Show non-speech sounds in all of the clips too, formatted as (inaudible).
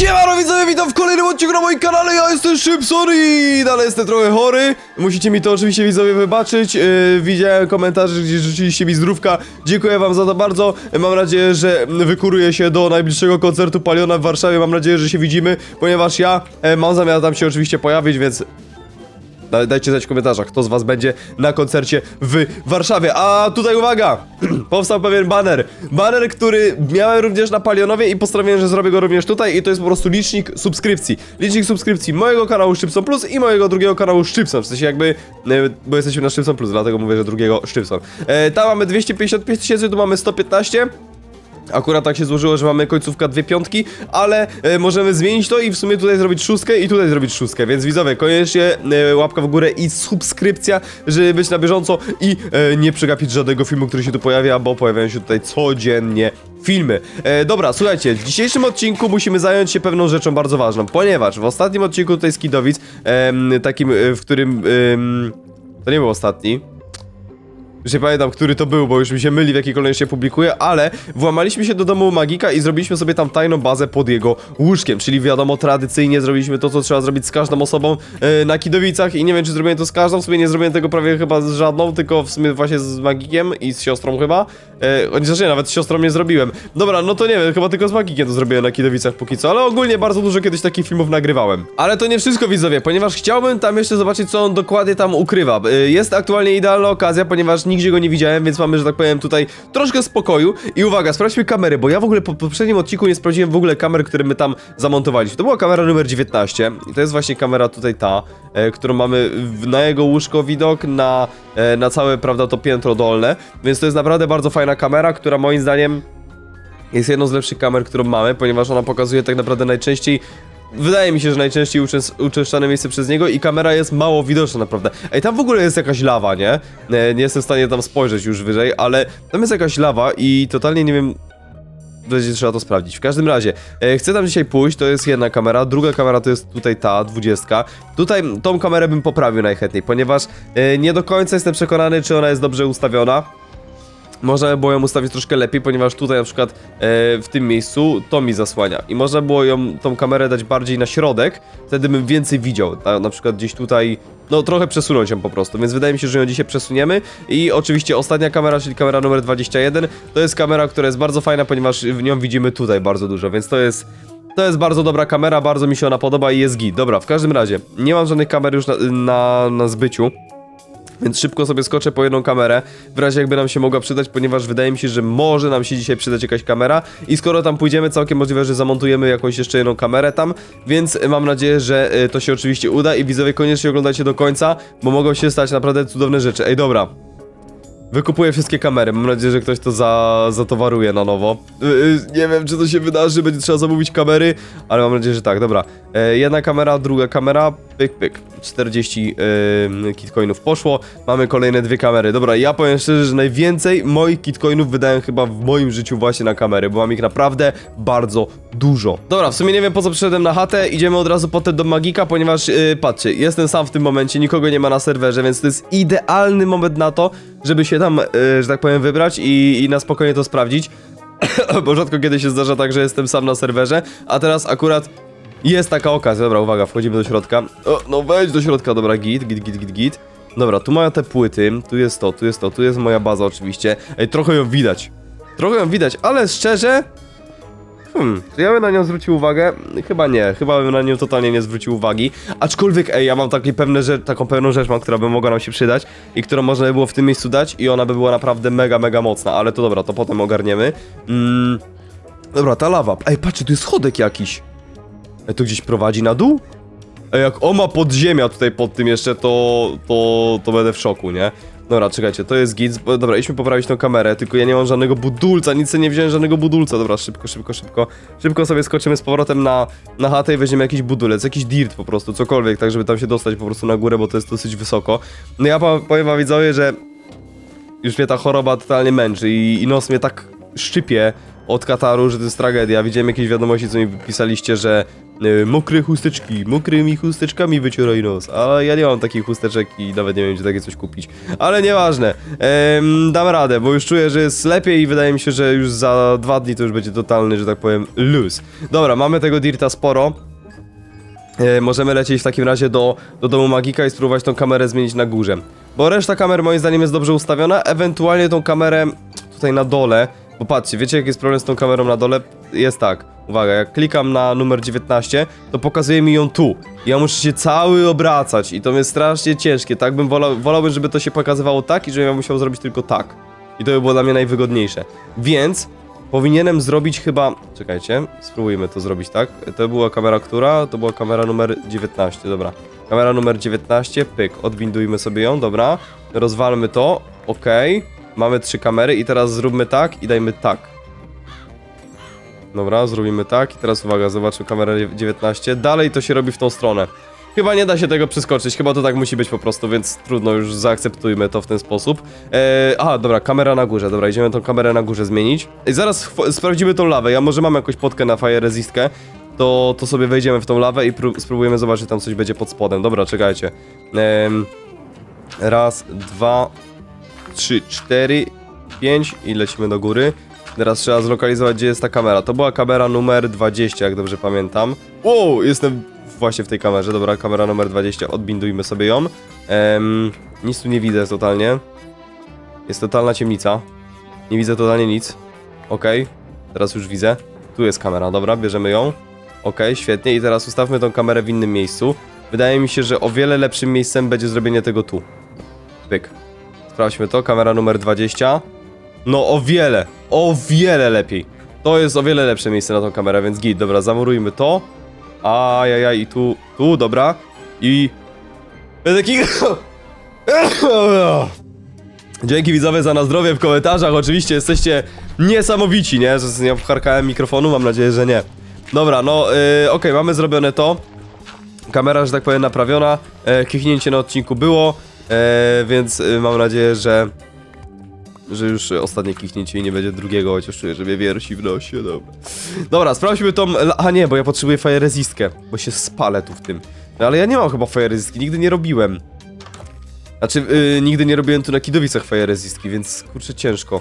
Siemano widzowie, witam w kolejnym odcinku na moim kanale, ja jestem Szybson i dalej jestem trochę chory. Musicie mi to oczywiście widzowie wybaczyć. Yy, Widziałem komentarze, gdzie życzyliście mi zdrówka. Dziękuję wam za to bardzo. Mam nadzieję, że wykuruję się do najbliższego koncertu Paliona w Warszawie. Mam nadzieję, że się widzimy, ponieważ ja e, mam zamiar tam się oczywiście pojawić, więc Da- Dajcie znać w komentarzach, kto z was będzie na koncercie w Warszawie. A tutaj uwaga! (clears throat) Powstał pewien baner. Baner, który miałem również na Palionowie i postanowiłem, że zrobię go również tutaj i to jest po prostu licznik subskrypcji. Licznik subskrypcji mojego kanału Szczypson Plus i mojego drugiego kanału Szczypson. W sensie jakby, e, bo jesteśmy na Szczypson Plus, dlatego mówię, że drugiego Szczypson. E, tam mamy 255 tysięcy, tu mamy 115. Akurat tak się złożyło, że mamy końcówka dwie piątki, ale e, możemy zmienić to i w sumie tutaj zrobić szóstkę i tutaj zrobić szóstkę, więc widzowie, koniecznie e, łapka w górę i subskrypcja, żeby być na bieżąco i e, nie przegapić żadnego filmu, który się tu pojawia, bo pojawiają się tutaj codziennie filmy. E, dobra, słuchajcie, w dzisiejszym odcinku musimy zająć się pewną rzeczą bardzo ważną, ponieważ w ostatnim odcinku tutaj z Kidowic, em, takim, e, w którym... em, to nie był ostatni, już nie pamiętam, który to był, bo już mi się myli, w jakiej kolejności się publikuje, ale włamaliśmy się do domu Magika i zrobiliśmy sobie tam tajną bazę pod jego łóżkiem, czyli wiadomo, tradycyjnie zrobiliśmy to, co trzeba zrobić z każdą osobą e, na Kidowicach i nie wiem, czy zrobiłem to z każdą, w sumie nie zrobiłem tego prawie chyba z żadną, tylko w sumie właśnie z Magikiem i z siostrą chyba. E, chociaż nie, nawet z siostrą nie zrobiłem. Dobra, no to nie wiem, chyba tylko z Magikiem to zrobiłem na Kidowicach póki co, ale ogólnie bardzo dużo kiedyś takich filmów nagrywałem. Ale to nie wszystko, widzowie, ponieważ chciałbym tam jeszcze zobaczyć, co on dokładnie tam ukrywa. E, Jest aktualnie idealna okazja, ponieważ nigdzie go nie widziałem, więc mamy, że tak powiem, tutaj troszkę spokoju. I uwaga, sprawdźmy kamery, bo ja w ogóle po poprzednim odcinku nie sprawdziłem w ogóle kamer, które my tam zamontowaliśmy. To była kamera numer 19 i to jest właśnie kamera tutaj ta, e, którą mamy w, na jego łóżko widok, na, e, na całe, prawda, to piętro dolne, więc to jest naprawdę bardzo fajna kamera, która moim zdaniem jest jedną z lepszych kamer, którą mamy, ponieważ ona pokazuje tak naprawdę najczęściej Wydaje mi się, że najczęściej uczęs- uczęszczane miejsce przez niego i kamera jest mało widoczna naprawdę. Ej, tam w ogóle jest jakaś lawa, nie? E, Nie jestem w stanie tam spojrzeć już wyżej, ale tam jest jakaś lawa i totalnie nie wiem... Będzie trzeba to sprawdzić. W każdym razie, e, chcę tam dzisiaj pójść, to jest jedna kamera, druga kamera to jest tutaj ta, dwudziestka. Tutaj tą kamerę bym poprawił najchętniej, ponieważ e, nie do końca jestem przekonany, czy ona jest dobrze ustawiona. Można by było ją ustawić troszkę lepiej, ponieważ tutaj na przykład e, w tym miejscu to mi zasłania. I można było ją, tą kamerę dać bardziej na środek, wtedy bym więcej widział. Na, na przykład gdzieś tutaj, no trochę przesunąć ją po prostu, więc wydaje mi się, że ją dzisiaj przesuniemy. I oczywiście ostatnia kamera, czyli kamera numer 21, to jest kamera, która jest bardzo fajna, ponieważ w nią widzimy tutaj bardzo dużo, więc to jest... To jest bardzo dobra kamera, bardzo mi się ona podoba i jest git. Dobra, w każdym razie, nie mam żadnych kamer już na, na, na zbyciu. Więc szybko sobie skoczę po jedną kamerę, w razie jakby nam się mogła przydać, ponieważ wydaje mi się, że może nam się dzisiaj przydać jakaś kamera i skoro tam pójdziemy, całkiem możliwe, że zamontujemy jakąś jeszcze jedną kamerę tam, więc mam nadzieję, że y, to się oczywiście uda i widzowie koniecznie oglądajcie do końca, bo mogą się stać naprawdę cudowne rzeczy. Ej, dobra. Wykupuję wszystkie kamery, mam nadzieję, że ktoś to za, zatowaruje na nowo. Y, y, nie wiem, czy to się wydarzy, będzie trzeba zamówić kamery, ale mam nadzieję, że tak, dobra. E, jedna kamera, druga kamera, pyk, pyk. 40 y, kitcoinów poszło, mamy kolejne dwie kamery. Dobra, ja powiem szczerze, że najwięcej moich kitcoinów wydałem chyba w moim życiu właśnie na kamery, bo mam ich naprawdę bardzo dużo. Dobra, w sumie nie wiem po co przyszedłem na chatę, idziemy od razu potem do Magika, ponieważ y, patrzcie, jestem sam w tym momencie, nikogo nie ma na serwerze, więc to jest idealny moment na to, żeby się tam, y, że tak powiem, wybrać i, i na spokojnie to sprawdzić. (coughs) bo rzadko kiedy się zdarza tak, że jestem sam na serwerze, a teraz akurat jest taka okazja. Dobra, uwaga, wchodzimy do środka. O, no wejdź do środka, dobra, git, git, git, git, git. Dobra, tu mają te płyty, tu jest to, tu jest to, tu jest moja baza oczywiście. Ej, trochę ją widać. Trochę ją widać, ale szczerze... Hmm, czy ja bym na nią zwrócił uwagę? Chyba nie, chyba bym na nią totalnie nie zwrócił uwagi. Aczkolwiek, ej, ja mam takie pewne rzecz, taką pewną rzecz mam, która by mogła nam się przydać i którą można by było w tym miejscu dać i ona by była naprawdę mega, mega mocna, ale to dobra, to potem ogarniemy. Mm, dobra, ta lawa. Ej, patrzcie, tu jest schodek jakiś. Ej, to gdzieś prowadzi na dół? Ej, jak o ma podziemia tutaj pod tym jeszcze, to, to, to będę w szoku, nie? Dobra, czekajcie, to jest git. Dobra, idźmy poprawić tą kamerę, tylko ja nie mam żadnego budulca, nic nie wziąłem żadnego budulca. Dobra, szybko, szybko, szybko. Szybko sobie skoczymy z powrotem na, na chatę i weźmiemy jakiś budulec, jakiś dirt po prostu, cokolwiek, tak żeby tam się dostać po prostu na górę, bo to jest dosyć wysoko. No ja powiem wam widzowie, że już mnie ta choroba totalnie męczy i, i nos mnie tak szczypie od Kataru, że to jest tragedia. Widziałem jakieś wiadomości, co mi pisaliście, że mokre chusteczki, mokrymi chusteczkami wycioraj nos. Ale ja nie mam takich chusteczek i nawet nie wiem, gdzie takie coś kupić. Ale nieważne. Ehm, dam radę, bo już czuję, że jest lepiej i wydaje mi się, że już za dwa dni to już będzie totalny, że tak powiem, luz. Dobra, mamy tego dirta sporo. E, możemy lecieć w takim razie do, do domu magika i spróbować tą kamerę zmienić na górze. Bo reszta kamer moim zdaniem jest dobrze ustawiona, ewentualnie tą kamerę tutaj na dole, bo patrzcie, wiecie jaki jest problem z tą kamerą na dole? Jest tak, uwaga, jak klikam na numer 19, to pokazuje mi ją tu. Ja muszę się cały obracać i to jest strasznie ciężkie, tak bym wolał, wolałbym, żeby to się pokazywało tak i żebym ja musiał zrobić tylko tak. I to by było dla mnie najwygodniejsze. Więc Powinienem zrobić chyba... Czekajcie, spróbujmy to zrobić tak. To była kamera która? To była kamera numer 19, dobra. Kamera numer 19, pyk, odwindujmy sobie ją, dobra. Rozwalmy to, ok. Mamy trzy kamery i teraz zróbmy tak i dajmy tak. Dobra, zrobimy tak i teraz uwaga, zobaczmy kamerę 19. Dalej to się robi w tą stronę. Chyba nie da się tego przeskoczyć, chyba to tak musi być po prostu, więc trudno, już zaakceptujmy to w ten sposób. Eee, aha, dobra, kamera na górze, dobra, idziemy tą kamerę na górze zmienić. I zaraz sprawdzimy tą lawę, ja może mam jakąś potkę na fire resistkę, to, to sobie wejdziemy w tą lawę i pró- spróbujemy zobaczyć, czy tam coś będzie pod spodem. Dobra, czekajcie. Raz, dwa, trzy, cztery, pięć i lecimy do góry. Teraz trzeba zlokalizować, gdzie jest ta kamera. To była kamera numer 20, jak dobrze pamiętam. Wow, jestem właśnie w tej kamerze. Dobra, kamera numer 20, odbindujmy sobie ją. Nic tu nie widzę totalnie. Jest totalna ciemnica. Nie widzę totalnie nic. Okej, teraz już widzę. Tu jest kamera, dobra, bierzemy ją. Okej, świetnie. I teraz ustawmy tą kamerę w innym miejscu. Wydaje mi się, że o wiele lepszym miejscem będzie zrobienie tego tu. Pyk. Sprawdźmy to, kamera numer 20. No o wiele, o wiele lepiej. To jest o wiele lepsze miejsce na tą kamerę, więc git, dobra, zamurujmy to. Ajajaj, i tu, tu, dobra. I... Taki... (coughs) Dzięki widzowie za na zdrowie w komentarzach, oczywiście jesteście niesamowici, nie? Że nie obcharkałem mikrofonu, mam nadzieję, że nie. Dobra, no, yy, okej, mamy zrobione to. Kamera, że tak powiem, naprawiona. E, kichnięcie na odcinku było, e, więc e, mam nadzieję, że że już ostatnie kichnięcie i nie będzie drugiego, chociaż czuję, że mnie wiersi w nosie, dobra. Dobra, sprawdźmy tą... A nie, bo ja potrzebuję fire resistkę, bo się spalę tu w tym. No ale ja nie mam chyba fire resistki, nigdy nie robiłem. Znaczy, yy, nigdy nie robiłem tu na Kidowicach fire resistki, więc kurczę ciężko.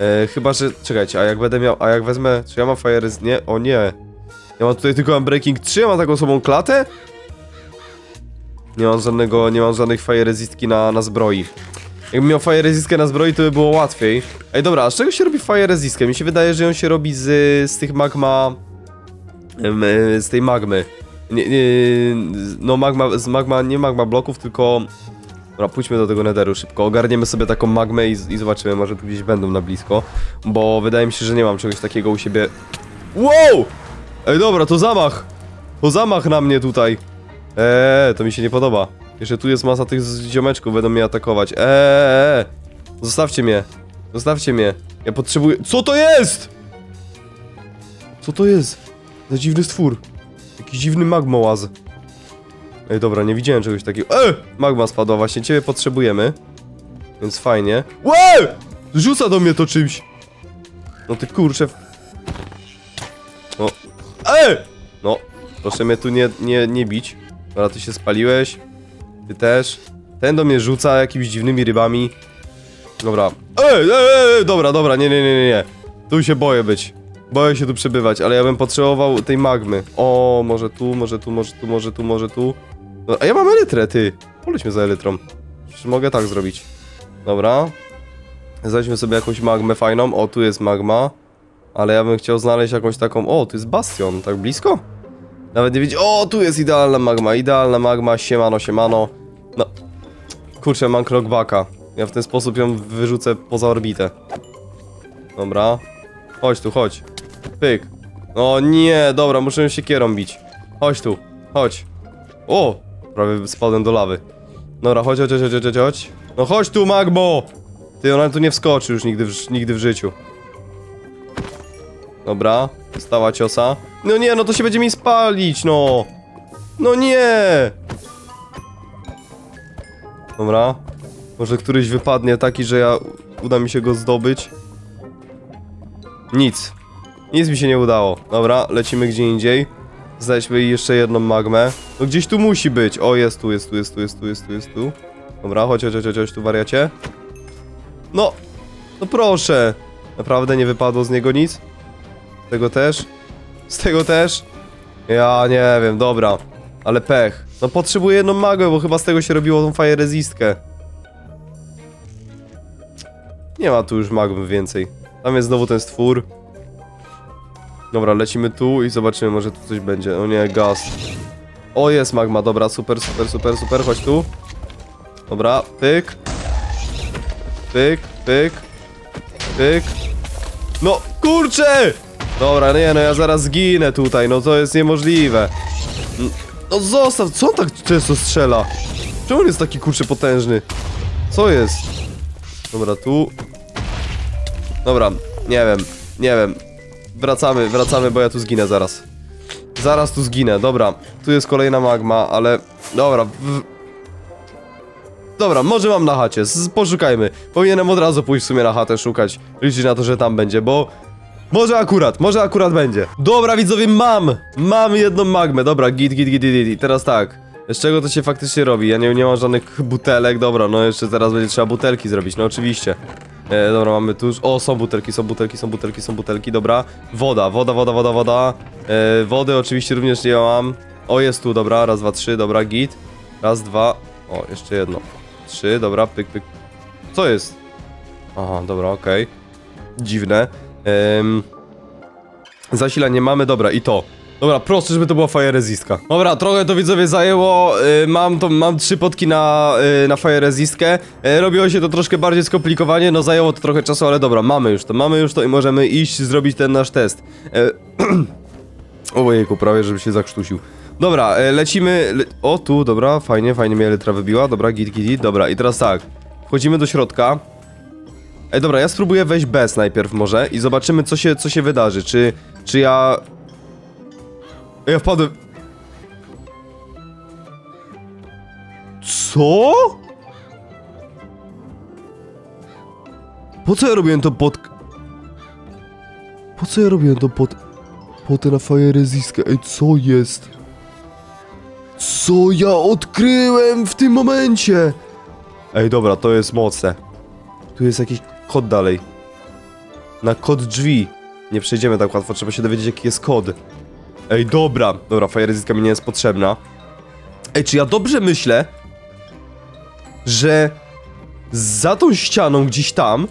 E, chyba, że... Czekajcie, a jak będę miał... A jak wezmę... Czy ja mam fire resist... Nie, o nie. Ja mam tutaj tylko Unbreaking 3, ja mam taką samą klatę? Nie mam żadnego... Nie mam żadnych fire resistki na, na zbroi. Jakbym miał fire resistkę na zbroi, to by było łatwiej. Ej, dobra, a z czego się robi fire resistkę? Mi się wydaje, że ją się robi z, z tych magma... e, Z tej magmy. Nie, nie, no magma, z magma, nie magma bloków, tylko... Dobra, pójdźmy do tego nederu szybko, ogarniemy sobie taką magmę i, i zobaczymy, może tu gdzieś będą na blisko. Bo wydaje mi się, że nie mam czegoś takiego u siebie... Wow! Ej, dobra, to zamach! To zamach na mnie tutaj. Eee, to mi się nie podoba. Jeszcze tu jest masa tych ziomeczków, będą mnie atakować. Eee, zostawcie mnie. Zostawcie mnie. Ja potrzebuję... Co to jest? Co to jest? Za dziwny stwór. Jakiś dziwny magmołaz. Ej, dobra, nie widziałem czegoś takiego. E! Magma spadła, właśnie ciebie potrzebujemy. Więc fajnie. Łe! Rzuca do mnie to czymś. No ty kurczę. No. E! No, proszę mnie tu nie, nie, nie bić. Dobra, ty się spaliłeś. Ty też. Ten do mnie rzuca jakimiś dziwnymi rybami. Dobra. Ej, ej, ej, dobra, dobra, nie, nie, nie, nie. Tu się boję być. Boję się tu przebywać, ale ja bym potrzebował tej magmy. O, może tu, może tu, może tu, może tu, może tu. No, a ja mam elytrę, ty. Polećmy za elytrą. Czy mogę tak zrobić? Dobra. Znajdźmy sobie jakąś magmę fajną. O, tu jest magma. Ale ja bym chciał znaleźć jakąś taką... O, tu jest bastion, tak blisko? Nawet nie widzi. O, tu jest idealna magma, idealna magma, siemano, siemano. No. Kurczę, mam knockbacka. Ja w ten sposób ją wyrzucę poza orbitę. Dobra. Chodź tu, chodź. Pyk. O nie, dobra, muszę się kierą bić. Chodź tu, chodź. O, prawie spadłem do lawy. Dobra, chodź, chodź, chodź, chodź, chodź. No chodź tu, Magbo! Ty, ona tu nie wskoczy już nigdy w, nigdy w życiu. Dobra, stała ciosa. No nie, no to się będzie mi spalić, no. No nie! Dobra. Może któryś wypadnie taki, że ja uda mi się go zdobyć. Nic. Nic mi się nie udało. Dobra, lecimy gdzie indziej. Znajdźmy jeszcze jedną magmę. No gdzieś tu musi być. O, jest tu, jest tu, jest tu, jest tu, jest tu, jest tu. Dobra, chodź, chodź, chodź, chodź tu, wariacie. No, no proszę. Naprawdę nie wypadło z niego nic? Z tego też? Z tego też? Ja nie wiem, dobra. Ale pech. No potrzebuję jedną magę, bo chyba z tego się robiło tą fire resistkę. Nie ma tu już magmy więcej. Tam jest znowu ten stwór. Dobra, lecimy tu i zobaczymy, może tu coś będzie. O nie, gaz. O, jest magma, dobra, super, super, super, super, chodź tu. Dobra, pyk. Pyk, pyk. Pyk. No, kurczę! Dobra, nie, no ja zaraz zginę tutaj, no to jest niemożliwe. No zostaw, co on tak często strzela? Czemu on jest taki kurczę potężny? Co jest? Dobra, tu. Dobra, nie wiem, nie wiem. Wracamy, wracamy, bo ja tu zginę zaraz. Zaraz tu zginę, dobra. Tu jest kolejna magma, ale... Dobra, w... Dobra, może mam na chacie, poszukajmy. Powinienem od razu pójść w sumie na chatę szukać. Liczyć na to, że tam będzie, bo... Może akurat, może akurat będzie. Dobra, widzowie, mam! Mam jedną magmę, dobra, git, git, git, git, git. Teraz tak. Z czego to się faktycznie robi? Ja nie, nie mam żadnych butelek, dobra, no jeszcze teraz będzie trzeba butelki zrobić, no oczywiście. E, dobra, mamy tu już... O, są butelki, są butelki, są butelki, są butelki, dobra. Woda, woda, woda, woda, woda. E, wody oczywiście również nie mam. O, jest tu, dobra, raz, dwa, trzy, dobra, git. Raz, dwa, o, jeszcze jedno. Trzy, dobra, pyk, pyk. Co jest? Aha, dobra, okej. Dziwne. Ehm, zasilanie mamy, dobra, i to. Dobra, proszę, żeby to była fire resistka. Dobra, trochę to widzowie zajęło. y, mam to, mam trzy potki na, y, na fire resistkę. Y, robiło się to troszkę bardziej skomplikowanie, no zajęło to trochę czasu, ale dobra, mamy już to, mamy już to i możemy iść zrobić ten nasz test. E, (clears throat) Ojejku, prawie żeby się zakrztusił. Dobra, e, lecimy. Le o, tu, dobra, fajnie, fajnie mnie letra wybiła. Dobra, git, git, git. Dobra, i teraz tak. Wchodzimy do środka. Ej, dobra, ja spróbuję wejść bez najpierw może i zobaczymy, co się, co się wydarzy. Czy, czy ja... Ej, Ja wpadłem... Co? Po co ja robiłem to pod... Po co ja robiłem to pod... Potę na fire resistkę? Ej, co jest? Co ja odkryłem w tym momencie? Ej, dobra, to jest mocne. Tu jest jakiś kod dalej. Na kod drzwi. Nie przejdziemy tak łatwo, trzeba się dowiedzieć jaki jest kod. Ej, dobra. Dobra, fire resistka mi nie jest potrzebna. Ej, czy ja dobrze myślę, że za tą ścianą gdzieś tam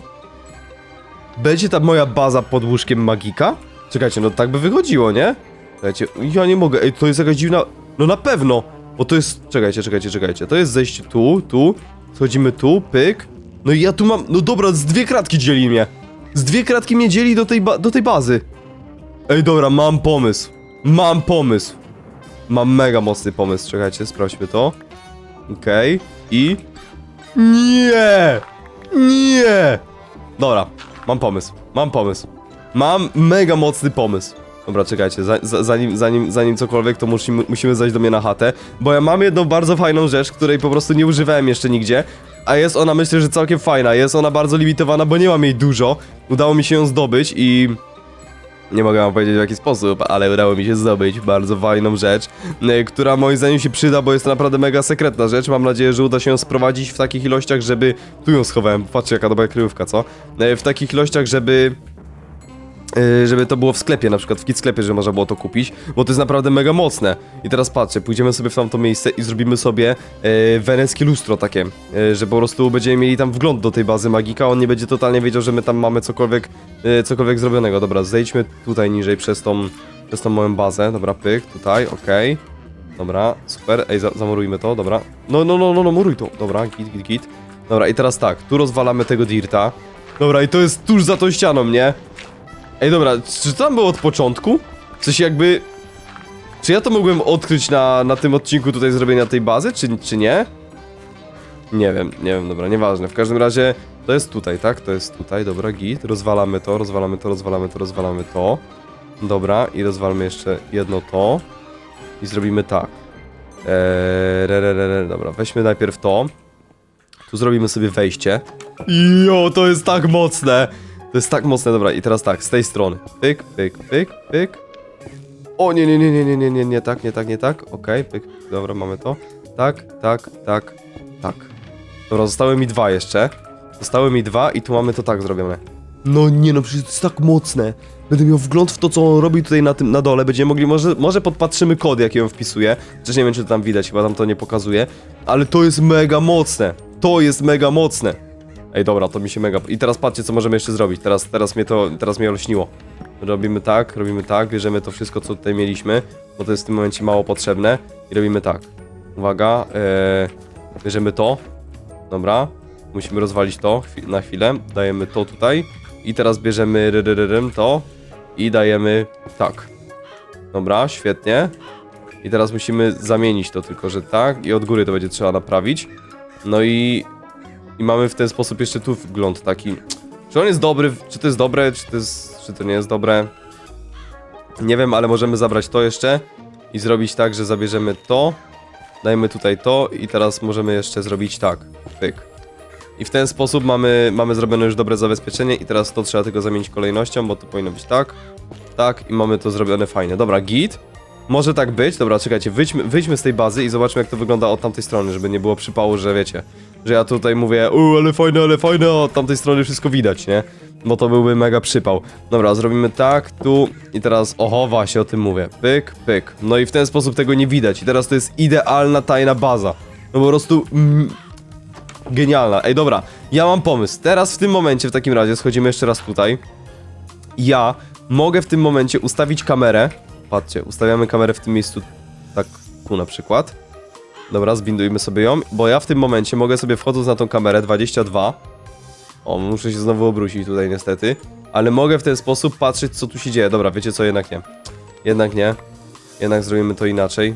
będzie ta moja baza pod łóżkiem magika? Czekajcie, no tak by wychodziło, nie? Czekajcie, ja nie mogę, ej, to jest jakaś dziwna... No na pewno, bo to jest... Czekajcie, czekajcie, czekajcie, to jest zejście tu, tu, schodzimy tu, pyk. No i ja tu mam... No dobra, z dwie kratki dzieli mnie. Z dwie kratki mnie dzieli do tej, do tej bazy. Ej, dobra, mam pomysł. Mam pomysł. Mam mega mocny pomysł, czekajcie, sprawdźmy to. Okej, i... Nie! Nie! Dobra, mam pomysł, mam pomysł. Mam mega mocny pomysł. Dobra, czekajcie, za, za, zanim, zanim, zanim cokolwiek, to musimy, musimy zajść do mnie na chatę, bo ja mam jedną bardzo fajną rzecz, której po prostu nie używałem jeszcze nigdzie, a jest ona myślę, że całkiem fajna, jest ona bardzo limitowana, bo nie mam jej dużo, udało mi się ją zdobyć i... Nie mogę wam powiedzieć w jaki sposób, ale udało mi się zdobyć bardzo fajną rzecz, e, która moim zdaniem się przyda, bo jest to naprawdę mega sekretna rzecz. Mam nadzieję, że uda się ją sprowadzić w takich ilościach, żeby... Tu ją schowałem, patrzcie jaka dobra kryjówka, co? E, W takich ilościach, żeby... e, Żeby to było w sklepie, na przykład w kit sklepie, że można było to kupić, bo to jest naprawdę mega mocne. I teraz patrzcie, pójdziemy sobie w tamto miejsce i zrobimy sobie e, weneckie lustro takie, e, że po prostu będziemy mieli tam wgląd do tej bazy magika, on nie będzie totalnie wiedział, że my tam mamy cokolwiek, e, cokolwiek zrobionego. Dobra, zejdźmy tutaj niżej przez tą, przez tą moją bazę, dobra, pyk, tutaj, okej. Dobra, super, ej, za zamurujmy to, dobra. No, no, no, no, no, muruj to, dobra, git, git, git. Dobra, i teraz tak, tu rozwalamy tego dirta. Dobra, i to jest tuż za tą ścianą, nie? Ej, dobra, czy tam było od początku? W sensie jakby... Czy ja to mogłem odkryć na, na tym odcinku tutaj zrobienia tej bazy, czy, czy nie? Nie wiem, nie wiem, dobra, nieważne. W każdym razie to jest tutaj, tak? To jest tutaj, dobra, git. Rozwalamy to, rozwalamy to, rozwalamy to, rozwalamy to. Dobra, i rozwalmy jeszcze jedno to. I zrobimy tak. Eee, re, re, re. Dobra, weźmy najpierw to. Tu zrobimy sobie wejście. Jo, to jest tak mocne! To jest tak mocne, dobra, i teraz tak, z tej strony. Pyk, pyk, pyk, pyk. O, nie, nie, nie, nie, nie, nie, nie, nie, tak, nie tak, nie tak. Okej, pyk, pyk, dobra, mamy to. Tak, tak, tak, tak. Dobra, zostały mi dwa jeszcze. Zostały mi dwa i tu mamy to tak zrobione. No nie no, przecież to jest tak mocne. Będę miał wgląd w to, co on robi tutaj na tym, na dole. Będziemy mogli, może, może podpatrzymy kod, jaki on wpisuje. Chociaż nie wiem, czy to tam widać, chyba tam to nie pokazuje. Ale to jest mega mocne. To jest mega mocne. Ej, dobra, to mi się mega... I teraz patrzcie, co możemy jeszcze zrobić. Teraz, teraz mnie to, teraz mnie olśniło. Robimy tak, robimy tak, bierzemy to wszystko, co tutaj mieliśmy, bo to jest w tym momencie mało potrzebne. I robimy tak. Uwaga, ee, bierzemy to. Dobra, musimy rozwalić to na chwilę. Dajemy to tutaj. I teraz bierzemy to i dajemy tak. Dobra, świetnie. I teraz musimy zamienić to tylko, że tak i od góry to będzie trzeba naprawić. No i, i mamy w ten sposób jeszcze tu wgląd taki. Czy on jest dobry, czy to jest dobre, czy to, jest, czy to nie jest dobre? Nie wiem, ale możemy zabrać to jeszcze i zrobić tak, że zabierzemy to, dajemy tutaj to i teraz możemy jeszcze zrobić tak. Pyk. I w ten sposób mamy, mamy zrobione już dobre zabezpieczenie i teraz to trzeba tylko zamienić kolejnością, bo to powinno być tak, tak i mamy to zrobione fajnie. Dobra, git. Może tak być. Dobra, czekajcie, wyjdźmy, wyjdźmy z tej bazy i zobaczmy jak to wygląda od tamtej strony, żeby nie było przypału, że wiecie, że ja tutaj mówię, u, ale fajne, ale fajne, od tamtej strony wszystko widać, nie? Bo to byłby mega przypał. Dobra, zrobimy tak, tu i teraz, oho, właśnie o tym mówię. Pyk, pyk. No i w ten sposób tego nie widać. I teraz to jest idealna tajna baza. No po prostu... Mm, Genialna. Ej, dobra, ja mam pomysł. Teraz w tym momencie, w takim razie, schodzimy jeszcze raz tutaj. Ja mogę w tym momencie ustawić kamerę. Patrzcie, ustawiamy kamerę w tym miejscu, tak tu na przykład. Dobra, zbindujmy sobie ją, bo ja w tym momencie mogę sobie wchodząc na tą kamerę 22. O, muszę się znowu obrócić tutaj niestety. Ale mogę w ten sposób patrzeć, co tu się dzieje. Dobra, wiecie co, jednak nie. Jednak nie. Jednak zrobimy to inaczej.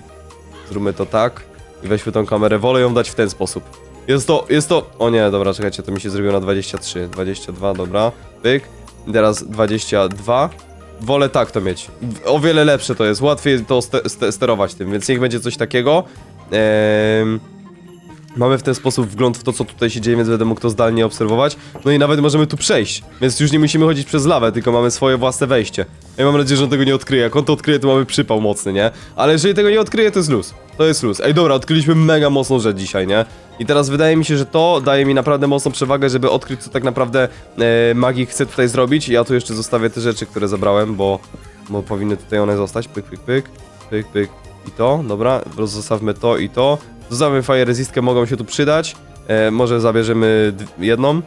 Zróbmy to tak. I weźmy tą kamerę. Wolę ją dać w ten sposób. Jest to, jest to... O nie, dobra, czekajcie, to mi się zrobiło na 23. 22, dobra. Pyk. Teraz 22. Wolę tak to mieć. O wiele lepsze to jest. Łatwiej to ste ste sterować tym, więc niech będzie coś takiego. Ehm... Mamy w ten sposób wgląd w to, co tutaj się dzieje, więc będę mógł to zdalnie obserwować. No i nawet możemy tu przejść, więc już nie musimy chodzić przez lawę, tylko mamy swoje własne wejście. Ja mam nadzieję, że on tego nie odkryje. Jak on to odkryje, to mamy przypał mocny, nie? Ale jeżeli tego nie odkryje, to jest luz. To jest luz. Ej, dobra, odkryliśmy mega mocną rzecz dzisiaj, nie? I teraz wydaje mi się, że to daje mi naprawdę mocną przewagę, żeby odkryć, co tak naprawdę e, magik chce tutaj zrobić. Ja tu jeszcze zostawię te rzeczy, które zabrałem, bo, bo powinny tutaj one zostać. Pyk, pyk, pyk, pyk, pyk. I to, dobra, zostawmy to i to. Zostawmy fire resistkę, mogą się tu przydać. E, może zabierzemy jedną,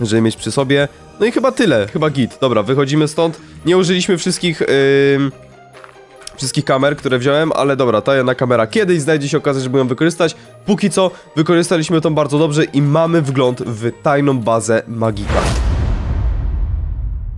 żeby mieć przy sobie. No i chyba tyle, chyba git. Dobra, wychodzimy stąd. Nie użyliśmy wszystkich... ym, Wszystkich kamer, które wziąłem, ale dobra, ta jedna kamera kiedyś znajdzie się okazję, żeby ją wykorzystać. Póki co wykorzystaliśmy tą bardzo dobrze i mamy wgląd w tajną bazę magika.